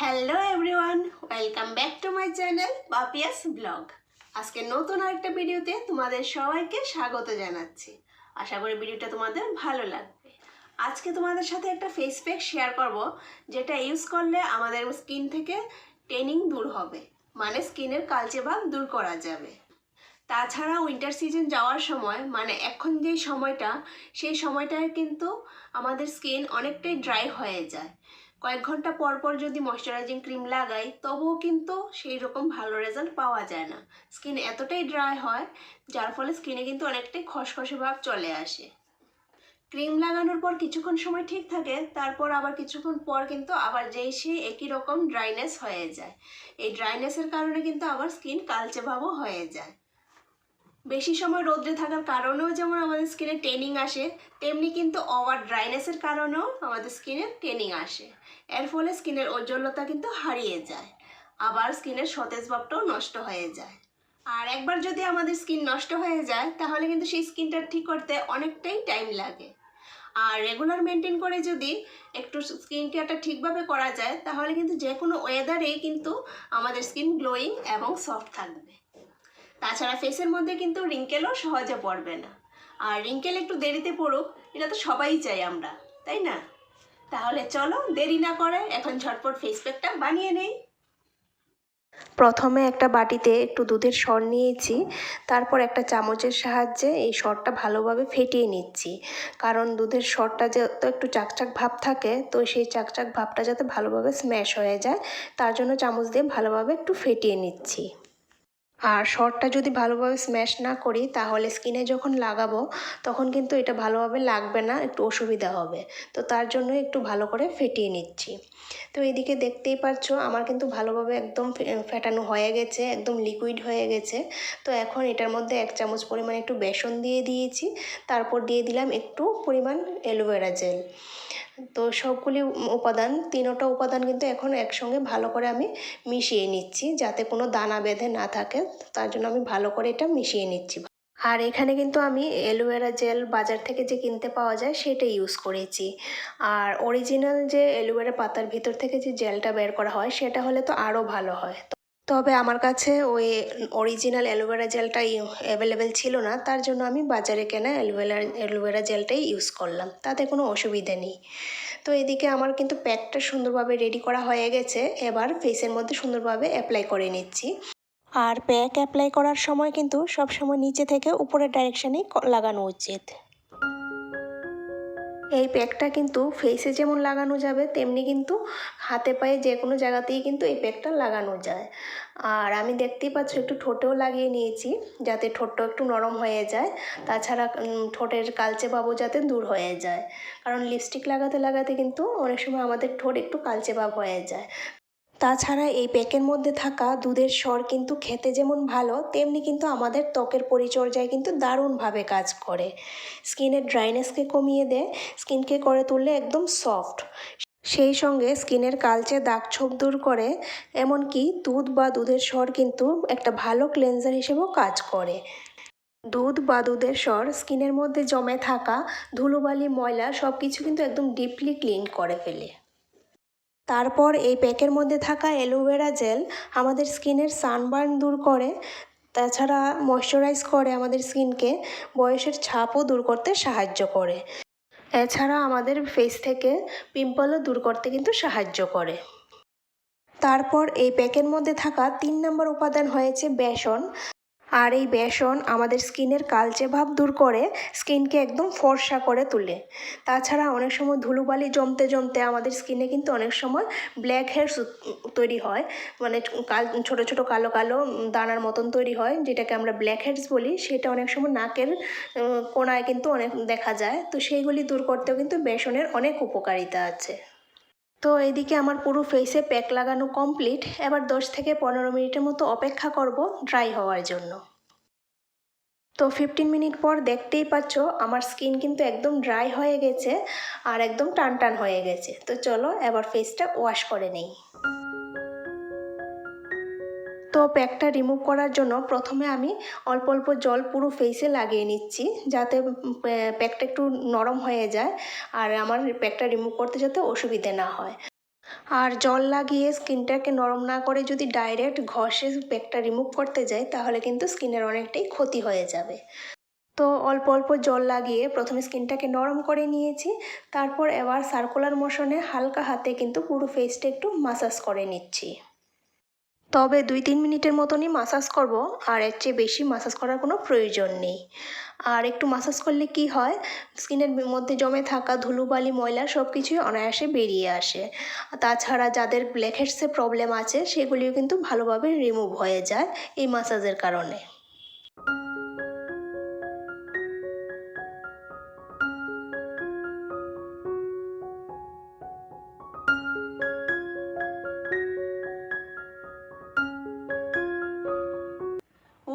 Hello everyone welcome back to my channel বাপিয়াস blog আজকে নতুন আরেকটা ভিডিওতে তোমাদের সবাইকে স্বাগত জানাচ্ছি। আশা করি ভিডিওটা তোমাদের ভালো লাগবে। আজকে তোমাদের সাথে একটা ফেস প্যাক শেয়ার করব, যেটা ইউজ করলে আমাদের স্কিন থেকে টেনিং দূর হবে। মানে স্কিনের কালচে ভাব দূর করা যাবে। তাছাড়া উইন্টার সিজন যাওয়ার সময় মানে এখন যেই সময়টা, সেই সময়টায় কিন্তু আমাদের স্কিন অনেকটাই ড্রাই হয়ে যায়। কয়েক ঘণ্টা পর পর যদি ময়শ্চারাইজিং ক্রিম লাগাই, তবুও কিন্তু সেই রকম ভালো রেজাল্ট পাওয়া যায় না। স্কিন এতটাই ড্রাই হয়, যার ফলে স্কিনে কিন্তু অনেকটাই খসখসে ভাব চলে আসে। ক্রিম লাগানোর পর কিছুক্ষণ সময় ঠিক থাকে, তারপর আবার কিছুক্ষণ পর কিন্তু আবার যেই সেই একই রকম ড্রাইনেস হয়ে যায়। এই ড্রাইনেসের কারণে কিন্তু আবার স্কিন কালচে ভাবও হয়ে যায়। বেশি সময় রোদ্রে থাকার কারণেও যেমন আমাদের স্কিনে টেনিং আসে, তেমনি কিন্তু ওভার ড্রাইনেসের কারণেও আমাদের স্কিনে টেনিং আসে। এর ফলে স্কিনের ঔজ্জ্বল্যতা কিন্তু হারিয়ে যায়। আবার স্কিনের সতেজ ভাবটাও নষ্ট হয়ে যায়। আর একবার যদি আমাদের স্কিন নষ্ট হয়ে যায়, তাহলে কিন্তু সেই স্কিনটা ঠিক করতে অনেকটাই টাইম লাগে। আর রেগুলার মেনটেন করে যদি একটু স্কিন কেয়ারটা ঠিকভাবে করা যায়, তাহলে কিন্তু যে কোনো ওয়েদারেই কিন্তু আমাদের স্কিন গ্লোয়িং এবং সফট থাকবে। তাছাড়া ফেসের মধ্যে কিন্তু রিঙ্কেলও সহজে পড়বে না। আর রিঙ্কেল একটু দেরিতে পড়ুক, এটা তো সবাই চাই আমরা, তাই না? তাহলে চলো, দেরি না করে এখন ঝটপট ফেস প্যাকটা বানিয়ে নেই। প্রথমে একটা বাটিতে একটু দুধের সর নিয়েছি, তারপর একটা চামচের সাহায্যে এই সরটা ভালোভাবে ফেটিয়ে নিচ্ছি। কারণ দুধের সরটা যত একটু চাকচাক ভাব থাকে, তো সেই চাকচাক ভাবটা যাতে ভালোভাবে স্ম্যাশ হয়ে যায়, তার জন্য চামচ দিয়ে ভালোভাবে একটু ফেটিয়ে নিচ্ছি। আর শর্টটা যদি ভালোভাবে স্ম্যাশ না করি, তাহলে স্কিনে যখন লাগাবো, তখন কিন্তু এটা ভালোভাবে লাগবে না, একটু অসুবিধা হবে। তো তার জন্য একটু ভালো করে ফেটিয়ে নিচ্ছি। তো এদিকে দেখতেই পাচ্ছ আমার কিন্তু ভালোভাবে একদম ফেটানো হয়ে গেছে, একদম লিকুইড হয়ে গেছে। তো এখন এটার মধ্যে এক চামচ পরিমাণ একটু বেসন দিয়ে দিয়েছি। তারপর দিয়ে দিলাম একটু পরিমাণ অ্যালোভেরা জেল তো সবগুলি উপাদান, তিনোটা উপাদান কিন্তু এখন একসঙ্গে ভালো করে আমি মিশিয়ে নিচ্ছি যাতে কোনো দানা বেঁধে না থাকে। তার জন্য আমি ভালো করে এটা মিশিয়ে নিচ্ছি। আর এখানে কিন্তু আমি অ্যালোভেরা জেল বাজার থেকে যে কিনতে পাওয়া যায় সেটা ইউজ করেছি। আর অরিজিনাল যে অ্যালোভেরা পাতার ভিতর থেকে যে জেলটা বের করা হয় সেটা হলে তো আরও ভালো হয়। তবে আমার কাছে ওই অরিজিনাল অ্যালোভেরা জেলটা অ্যাভেলেবেল ছিল না, তার জন্য আমি বাজারে কেনা অ্যালোভেরা অ্যালোভেরা জেলটাই ইউজ করলাম, তাতে কোনো অসুবিধে নেই। তো এদিকে আমার কিন্তু প্যাকটা সুন্দরভাবে রেডি করা হয়ে গেছে, এবার ফেসের মধ্যে সুন্দরভাবে অ্যাপ্লাই করে নিচ্ছি। আর প্যাক অ্যাপ্লাই করার সময় কিন্তু সব সময় নিচে থেকে উপরের ডাইরেকশানেই লাগানো উচিত। এই প্যাকটা কিন্তু ফেসে যেমন লাগানো যাবে, তেমনি কিন্তু হাতে পায়ে যে কোনো জায়গাতেই কিন্তু এই প্যাকটা লাগানো যায়। আর আমি দেখতেই পাচ্ছ একটু ঠোঁটেও লাগিয়ে নিয়েছি, যাতে ঠোঁটটা একটু নরম হয়ে যায়। তাছাড়া ঠোঁটের কালচে ভাবও যাতে দূর হয়ে যায়। কারণ লিপস্টিক লাগাতে লাগাতে কিন্তু অনেক সময় আমাদের ঠোঁট একটু কালচে ভাব হয়ে যায়। তাছাড়া এই প্যাকের মধ্যে থাকা দুধের স্বর কিন্তু খেতে যেমন ভালো, তেমনি কিন্তু আমাদের ত্বকের পরিচর্যায় কিন্তু দারুণভাবে কাজ করে। স্কিনের ড্রাইনেসকে কমিয়ে দেয়, স্কিনকে করে তুললে একদম সফট। সেই সঙ্গে স্কিনের কালচে দাগ ছোপ দূর করে, এমনকি দুধ বা দুধের স্বর কিন্তু একটা ভালো ক্লেনজার হিসেবেও কাজ করে। দুধ বা দুধের স্বর স্কিনের মধ্যে জমে থাকা ধুলোবালি, ময়লা সব কিছু কিন্তু একদম ডিপলি ক্লিন করে ফেলে। তারপর এই প্যাকের মধ্যে থাকা অ্যালোভেরা জেল আমাদের স্কিনের সানবার্ন দূর করে, তাছাড়া ময়শ্চারাইজ করে আমাদের স্কিনকে, বয়সের ছাপও দূর করতে সাহায্য করে। এছাড়া আমাদের ফেস থেকে পিম্পলও দূর করতে কিন্তু সাহায্য করে। তারপর এই প্যাকের মধ্যে থাকা তিন নম্বর উপাদান হয়েছে বেসন। আর এই বেসন আমাদের স্কিনের কালচে ভাব দূর করে, স্কিনকে একদম ফর্সা করে তোলে। তাছাড়া অনেক সময় ধুলোবালি জমতে জমতে আমাদের স্কিনে কিন্তু অনেক সময় ব্ল্যাক হেয়ারস তৈরি হয়। মানে কাল, ছোটো ছোটো, কালো কালো দানার মতন তৈরি হয়, যেটাকে আমরা ব্ল্যাক হেডস বলি। সেটা অনেক সময় নাকের কোনায় কিন্তু অনেক দেখা যায়। তো সেইগুলি দূর করতেও কিন্তু বেসনের অনেক উপকারিতা আছে। তো এদিকে আমার পুরো ফেসে প্যাক লাগানো কমপ্লিট এবার দশ থেকে পনেরো মিনিটের মতো অপেক্ষা করব ড্রাই হওয়ার জন্য। তো ফিফটিন মিনিট পর দেখতেই পাচ্ছ আমার স্কিন কিন্তু একদম ড্রাই হয়ে গেছে আর একদম টান টান হয়ে গেছে। তো চলো এবার ফেসটা ওয়াশ করে নেই। তো প্যাকটা রিমুভ করার জন্য প্রথমে আমি অল্প অল্প জল পুরো ফেসে লাগিয়ে নিচ্ছি, যাতে প্যাকটা একটু নরম হয়ে যায় আর আমার প্যাকটা রিমুভ করতে যাতে অসুবিধে না হয়। আর জল লাগিয়ে স্কিনটাকে নরম না করে যদি ডাইরেক্ট ঘষে প্যাকটা রিমুভ করতে যাই, তাহলে কিন্তু স্কিনের অনেকটাই ক্ষতি হয়ে যাবে। তো অল্প অল্প জল লাগিয়ে প্রথমে স্কিনটাকে নরম করে নিয়েছি, তারপর এবার সার্কুলার মোশনে হালকা হাতে কিন্তু পুরো ফেসটা একটু মাসাজ করে নিচ্ছি। তবে দুই তিন মিনিটের মতনই মাসাজ করব, আর এর চেয়ে বেশি মাসাজ করার কোনো প্রয়োজন নেই। আর একটু মাসাজ করলে কি হয়? স্কিনের মধ্যে জমে থাকা ধুলোবালি, ময়লা সব কিছুই অনায়াসে বেরিয়ে আসে। তাছাড়া যাদের ব্ল্যাকহেডসে প্রবলেম আছে, সেগুলিও কিন্তু ভালোভাবে রিমুভ হয়ে যায় এই মাসাজের কারণে।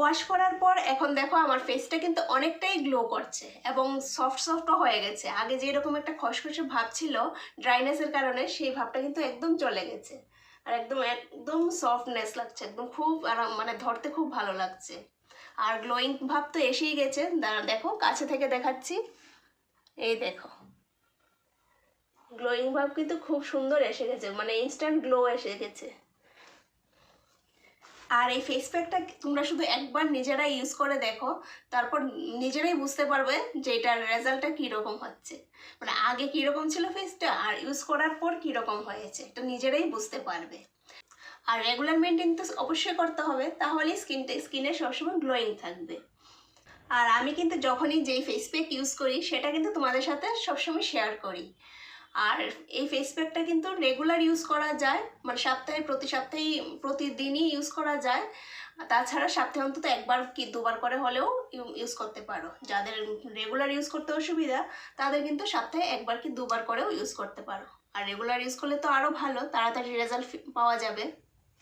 ওয়াশ করার পর এখন দেখো আমার ফেসটা কিন্তু অনেকটাই গ্লো করছে এবং সফট সফটও হয়ে গেছে। আগে যেরকম একটা খসখসে ভাব ছিল ড্রাইনেসের কারণে সেই ভাবটা কিন্তু একদম চলে গেছে। আর একদম একদম সফটনেস লাগছে, একদম খুব আরাম মানে ধরতে খুব ভালো লাগছে। আর গ্লোয়িং ভাব তো এসেই গেছে। দেখো, কাছে থেকে দেখাচ্ছি। এই দেখো। গ্লোয়িং ভাব কিন্তু খুব সুন্দর এসে গেছে মানে ইনস্ট্যান্ট গ্লো এসে গেছে। আর এই ফেস প্যাকটা তোমরা শুধু একবার নিজেরাই ইউজ করে দেখো, তারপর নিজেরাই বুঝতে পারবে যে এটার রেজাল্টটা কীরকম হচ্ছে। মানে আগে কীরকম ছিল ফেসটা আর ইউজ করার পর কীরকম হয়েছে, এটা নিজেরাই বুঝতে পারবে। আর রেগুলার মেনটেন তো অবশ্যই করতে হবে তাহলেই স্কিনটা স্কিনে সবসময় গ্লোয়িং থাকবে। আর আমি কিন্তু যখনই যেই ফেস প্যাক ইউজ করি, সেটা কিন্তু তোমাদের সাথে সবসময় শেয়ার করি। আর এই ফেস প্যাকটা কিন্তু রেগুলার ইউজ করা যায় মানে সপ্তাহে, প্রতি সপ্তাহে প্রতিদিনই ইউজ করা যায়। তাছাড়া সপ্তাহে অন্তত একবার কি দুবার করে হলেও ইউজ করতে পারো। যাদের রেগুলার ইউজ করতে অসুবিধা, তাদের কিন্তু সপ্তাহে একবার কি দুবার করেও ইউজ করতে পারো। আর রেগুলার ইউজ করলে তো আরও ভালো, তাড়াতাড়ি রেজাল্ট পাওয়া যাবে।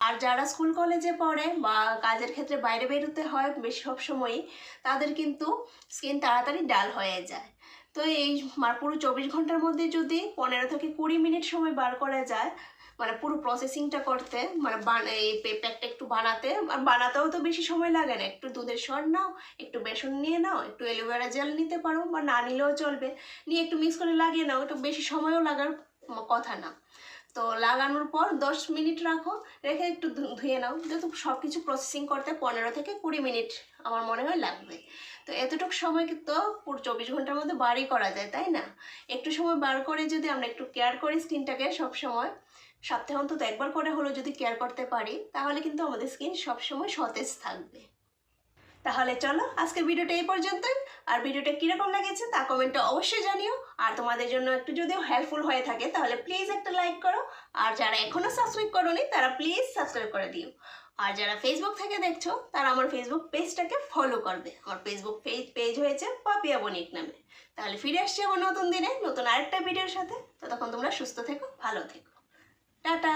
আর যারা স্কুল কলেজে পড়ে বা কাজের ক্ষেত্রে বাইরে বেরোতে হয়, বেশি সব সময়ই, তাদের কিন্তু স্কিন তাড়াতাড়ি ডাল হয়ে যায়। তো এই মানে পুরো চব্বিশ ঘণ্টার মধ্যে যদি পনেরো থেকে কুড়ি মিনিট সময় বার করা যায় মানে পুরো প্রসেসিংটা করতে মানে এই প্যাকটা একটু বানাতে, আর বানাতেও তো বেশি সময় লাগে না। একটু দুধের সর নাও, একটু বেসন নিয়ে নাও, একটু অ্যালোভেরা জেল নিতে পারো, বা না নিলেও চলবে। নিয়ে একটু মিক্স করে লাগিয়ে নাও, একটু বেশি সময়ও লাগার কথা না। তো লাগানোর পর দশ মিনিট রাখো, রেখে একটু ধুয়ে নাও। যেহেতু সব কিছু প্রসেসিং করতে পনেরো থেকে কুড়ি মিনিট আমার মনে হয় লাগবে। তো এতটুকু সময় কিন্তু পুরো চব্বিশ ঘণ্টার মধ্যে বারই করা যায়, তাই না? একটু সময় বার করে যদি আমরা একটু কেয়ার করি স্কিনটাকে সব সময় সপ্তাহে অন্তত একবার করে হলেও যদি কেয়ার করতে পারি, তাহলে কিন্তু আমাদের স্কিন সবসময় সতেজ থাকবে। তাহলে চলো আজকের ভিডিওটা এই পর্যন্তই। আর ভিডিওটা কীরকম লেগেছে তা কমেন্টে অবশ্যই জানিও। আর তোমাদের জন্য একটু যদিও হেল্পফুল হয়ে থাকে, তাহলে প্লিজ একটা লাইক করো। আর যারা এখনও সাবস্ক্রাইব করোনি, তারা প্লিজ সাবস্ক্রাইব করে দিও। আর যারা ফেসবুক থেকে দেখছ, তারা আমার ফেসবুক পেজটাকে ফলো করবে। আমার ফেসবুক পেজ পেজ হয়েছে পাপিয়া বণিক নামে। তাহলে ফিরে আসছি আমার নতুন দিনে, নতুন আরেকটা ভিডিওর সাথে। ততক্ষণ তোমরা সুস্থ থেকো, ভালো থেকো। টাটা!